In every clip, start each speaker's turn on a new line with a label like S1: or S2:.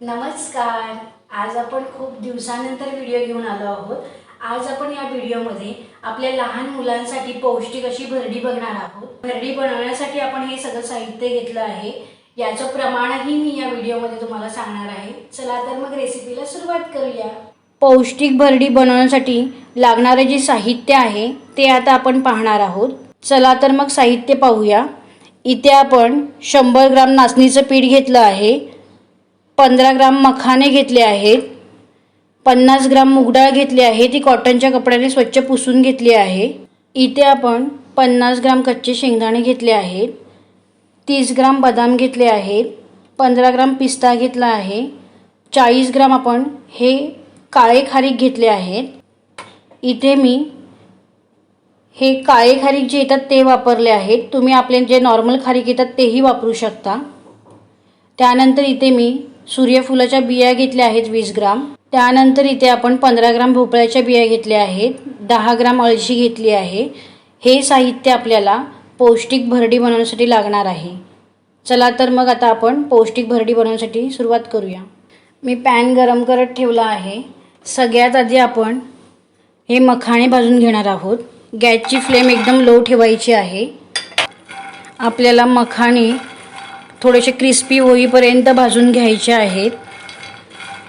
S1: नमस्कार. आज आपण खूप दिवसानंतर व्हिडिओ घेऊन आलो आहोत. आज आपण या व्हिडिओमध्ये आपल्या लहान मुलांसाठी पौष्टिक अशी भरडी बघणार आहोत. भरडी बनवण्यासाठी आपण हे सगळं साहित्य घेतलं आहे. याचं प्रमाणही मी या व्हिडिओमध्ये तुम्हाला सांगणार आहे. चला तर मग रेसिपीला सुरुवात करूया. पौष्टिक भरडी बनवण्यासाठी लागणारे जे साहित्य आहे ते आता आपण पाहणार आहोत. चला तर मग साहित्य पाहूया. इथे आपण शंभर ग्राम नाचणीचं पीठ घेतलं आहे. पंधरा ग्राम मखाने घेतले आहेत. पन्नास ग्राम मुगडाळ घेतली आहे. ती कॉटनच्या कपड्याने स्वच्छ पुसून घेतली आहे. इथे आपण पन्नास ग्राम कच्चे शेंगदाणे घेतले आहेत. तीस ग्राम बदाम घेतले आहेत. पंधरा ग्राम पिस्ता घेतला आहे. चाळीस ग्राम आपण हे काळे खारीक घेतले आहेत. इथे मी हे काळे खारीक जे येतात ते वापरले आहेत. तुम्ही आपले जे नॉर्मल खारीक येतात तेही वापरू शकता. त्यानंतर इथे मी सूर्यफुलाच्या बिया घेतल्या आहेत वीस ग्राम. त्यानंतर इथे आपण पंधरा ग्राम भोपळ्याच्या बिया घेतल्या आहेत. दहा ग्राम अळशी घेतली आहे. हे साहित्य आपल्याला पौष्टिक भरडी बनवण्यासाठी लागणार आहे. चला तर मग आता आपण पौष्टिक भरडी बनवण्यासाठी सुरुवात करूया. मी पॅन गरम करत ठेवला आहे. सगळ्यात आधी आपण हे मखाणे भाजून घेणार आहोत. गॅसची फ्लेम एकदम लो ठेवायची आहे. आपल्याला मखाणे थोडेसे क्रिस्पी होईपर्यंत भाजून घ्यायचे आहेत.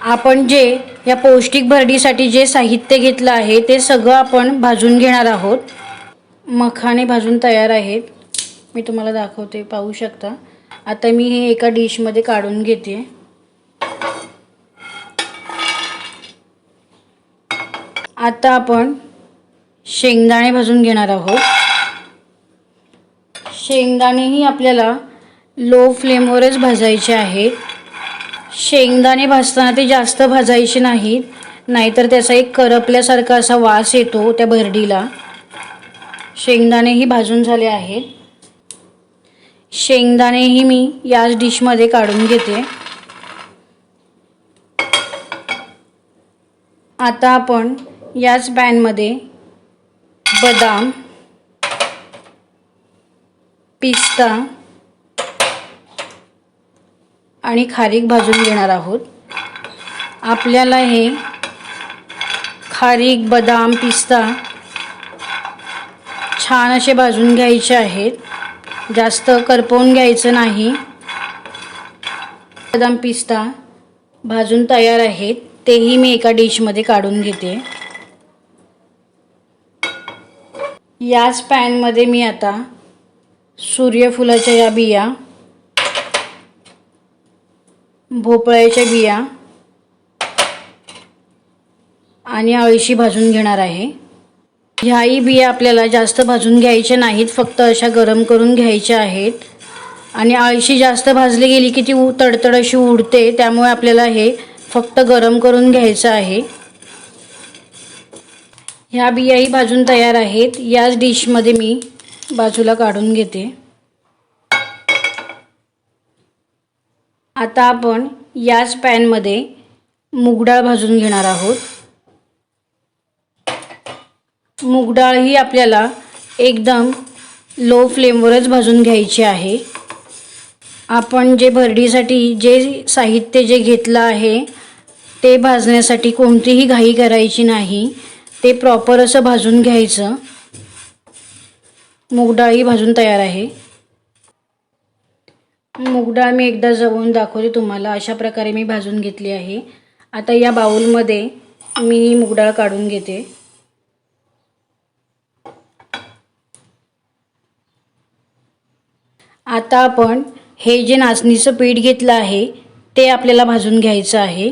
S1: आपण जे या पौष्टिक भरडीसाठी जे साहित्य घेतलं आहे ते सगळं आपण भाजून घेणार आहोत. मखाने भाजून तयार आहेत. मी तुम्हाला दाखवते पाहू शकता. आता मी हे एका डिशमध्ये काढून घेते. आता आपण शेंगदाणे भाजून घेणार आहोत. शेंगदाणेही आपल्याला लो फ्लेमवरच भाजायचे आहेत. शेंगदाणे भाजताना ते जास्त भाजायचे नाहीत. नाहीतर त्याचा एक करपल्यासारखा असा वास येतो त्या भरडीला. शेंगदाणेही भाजून झाले आहेत. शेंगदाणेही मी याच डिशमध्ये काढून घेते. आता आपण याच पॅनमध्ये बदाम पिस्ता आणि खारीक भाजून घेणार आहोत. आपल्याला हे खारीक बदाम पिस्ता छान असे भाजून घ्यायचे आहेत. जास्त करपवून घ्यायचं नाही. बदाम पिस्ता भाजून तयार आहेत. तेही मी एका डिशमध्ये काढून घेते. याच पॅनमध्ये मी आता सूर्यफुलाच्या या बिया भोपळ्याच्या बिया आणि अळशी भाजून घेणार आहे. ह्याही बिया आपल्याला जास्त भाजून घ्यायच्या नाहीत फक्त अशा गरम करून घ्यायच्या आहेत. आणि अळशी जास्त भाजली गेली की ती उ तडतड अशी उडते त्यामुळे आपल्याला हे फक्त गरम करून घ्यायचं आहे. ह्या बियाही भाजून तयार आहेत. याच डिशमध्ये मी बाजूला काढून घेते. आता आपण याच पॅनमध्ये मूगडाळ भाजून घेणार आहोत. मूगडाळ ही आपल्याला एकदम लो फ्लेमवरच भाजून घ्यायची आहे. आपण जे भरडीसाठी जे साहित्य जे घेतलं आहे ते भाजण्यासाठी कोणतीही घाई करायची नाही. ते प्रॉपर असं भाजून घ्यायचं. मूगडाळही भाजून तयार आहे. मूगडाळ मी एकदा जवळून दाखवते तुम्हाला. अशा प्रकारे मी भाजून घेतली आहे. आता या बाउलमध्ये मी ही मूगडाळ काढून घेते. आता आपण हे जे नाचणीचं पीठ घेतलं आहे ते आपल्याला भाजून घ्यायचं आहे.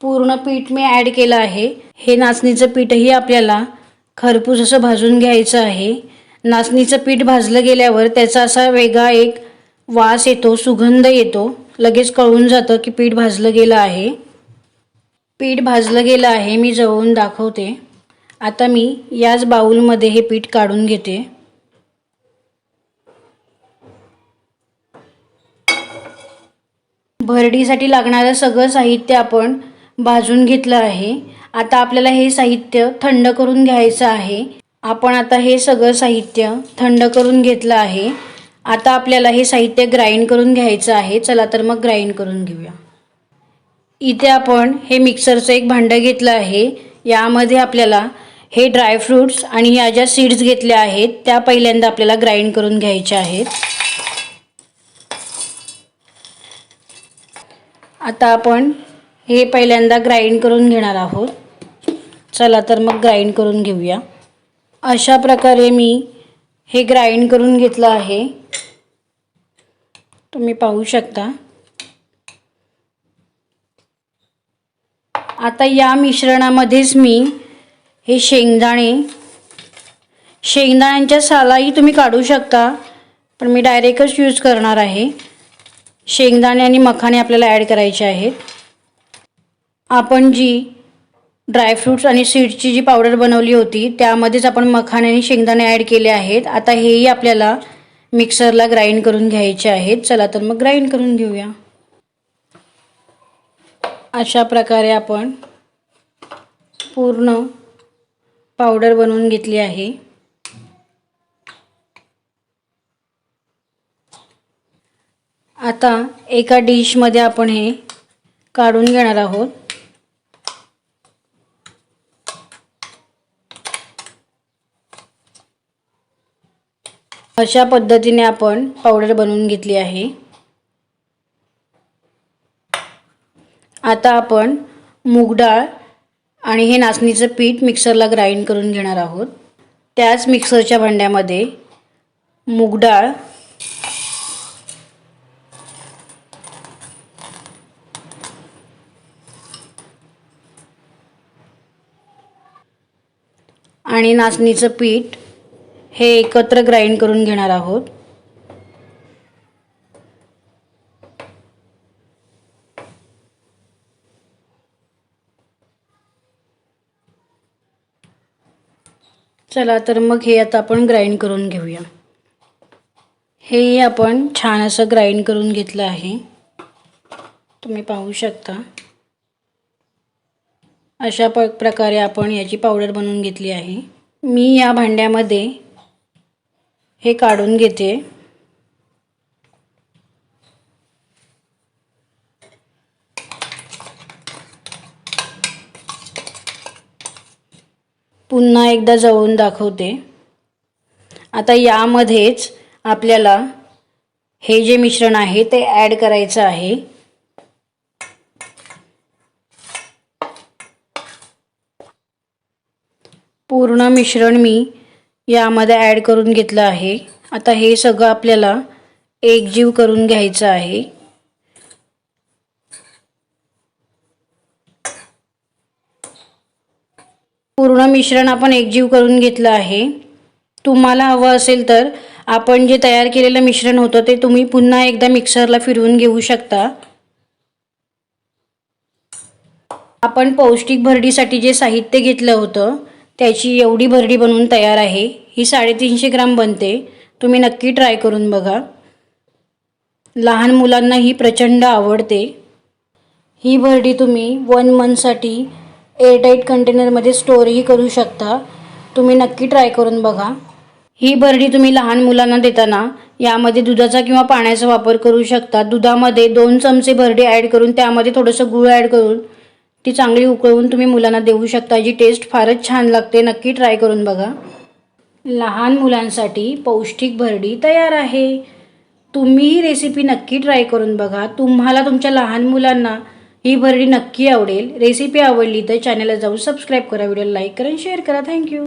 S1: पूर्ण पीठ मी ॲड केलं आहे. हे नाचणीचं पीठही आपल्याला खरपूस असं भाजून घ्यायचं आहे. नाचणीचं पीठ भाजलं गेल्यावर त्याचा असा वेगळा एक वास येतो सुगंध येतो. लगेच कळून जातं की पीठ भाजलं गेलं आहे. पीठ भाजलं गेलं आहे मी जवळून दाखवते. आता मी याच बाऊलमध्ये हे पीठ काढून घेते. भरडीसाठी लागणारं सगळं साहित्य आपण भाजून घेतलं आहे. आता आपल्याला हे साहित्य थंड करून घ्यायचं आहे. आपण आता हे सगळं साहित्य थंड करून घेतलं आहे. आता आपल्याला हे साहित्य ग्राइंड करून घ्यायचं आहे. चला तर मग ग्राइंड करून घेऊया. इथे आपण हे मिक्सरचं एक भांडं घेतलं आहे. यामध्ये आपल्याला हे ड्रायफ्रूट्स आणि ह्या ज्या सीड्स घेतल्या आहेत त्या पहिल्यांदा आपल्याला ग्राइंड करून घ्यायच्या आहेत. आता आपण हे पहिल्यांदा ग्राइंड करून घेणार आहोत. चला तर मग ग्राइंड करून घेऊया. अशा प्रकारे मी हे ग्राइंड करून घेतलं आहे. तुम्ही पाहू शकता. आता या मिश्रणामध्येच मी हे शेंगदाणे शेंगदाण्यांच्या सालाही तुम्ही काढू शकता पण मी डायरेक्टच यूज करणार आहे. शेंगदाणे आणि मखाणे आपल्याला ॲड करायचे आहेत. आपण जी ड्रायफ्रूट्स आणि सीड्सची जी पावडर बनवली होती त्यामध्येच आपण मखाने आणि शेंगदाणे ॲड केले आहेत. आता हेही आपल्याला मिक्सरला ग्राइंड करून घ्यायचे आहेत. चला तर मग ग्राइंड करून घेऊया. अशा प्रकारे आपण पूर्ण पावडर बनवून घेतली आहे. आता एका डिशमध्ये आपण हे काढून घेणार आहोत. अशा पद्धतीने आपण पावडर बनवून घेतली आहे. आता आपण मूगडाळ आणि हे नाचणीचं पीठ मिक्सरला ग्राइंड करून घेणार आहोत. त्याच मिक्सरच्या भांड्यामध्ये मूगडाळ आणि नाचणीचं पीठ हे एकत्र ग्राइंड करून घेणार आहोत. चला तर मग हे आता आपण ग्राइंड करून घेऊया. हे आपण छान असं ग्राइंड करून घेतलं आहे. तुम्ही पाहू शकता. अशा प प्रकारे आपण याची पावडर बनवून घेतली आहे. मी या भांड्यामध्ये हे काढून घेते. पुन्हा एकदा जवळून दाखवते. आता यामध्येच आपल्याला हे जे मिश्रण आहे ते ॲड करायचं आहे. पूर्ण मिश्रण मी यामध्ये ॲड करून घेतलं आहे. आता हे सगळं आपल्याला एकजीव करून घ्यायचं आहे. पूर्ण मिश्रण आपण एकजीव करून घेतलं आहे. तुम्हाला हवं असेल तर आपण जे तयार केलेलं मिश्रण होतं ते तुम्ही पुन्हा एकदा मिक्सरला फिरवून घेऊ शकता. आपण पौष्टिक भरडीसाठी जे साहित्य घेतलं होतं त्याची एवढी भरडी बनवून तयार आहे. ही साडेतीनशे ग्राम बनते. तुम्ही नक्की ट्राय करून बघा. लहान मुलांना ही प्रचंड आवडते. ही भरडी तुम्ही वन मंथसाठी एअरटाईट कंटेनरमध्ये स्टोअरही करू शकता. तुम्ही नक्की ट्राय करून बघा. ही भरडी तुम्ही लहान मुलांना देताना यामध्ये दुधाचा किंवा पाण्याचा वापर करू शकता. दुधामध्ये दोन चमचे भरडी ॲड करून त्यामध्ये थोडंसं गूळ ॲड करून ती चांगली उकळवून तुम्ही मुलांना देऊ शकता. जी टेस्ट फारच छान लागते नक्की ट्राय करून बघा. लहान मुलांसाठी पौष्टिक भरडी तयार आहे. तुम्ही ही रेसिपी नक्की ट्राय करून बघा. तुम्हाला तुमच्या लहान मुलांना ही भरडी नक्की आवडेल. रेसिपी आवडली तर चॅनलला जाऊन सबस्क्राईब करा व्हिडिओला लाईक करा शेअर करा. थँक्यू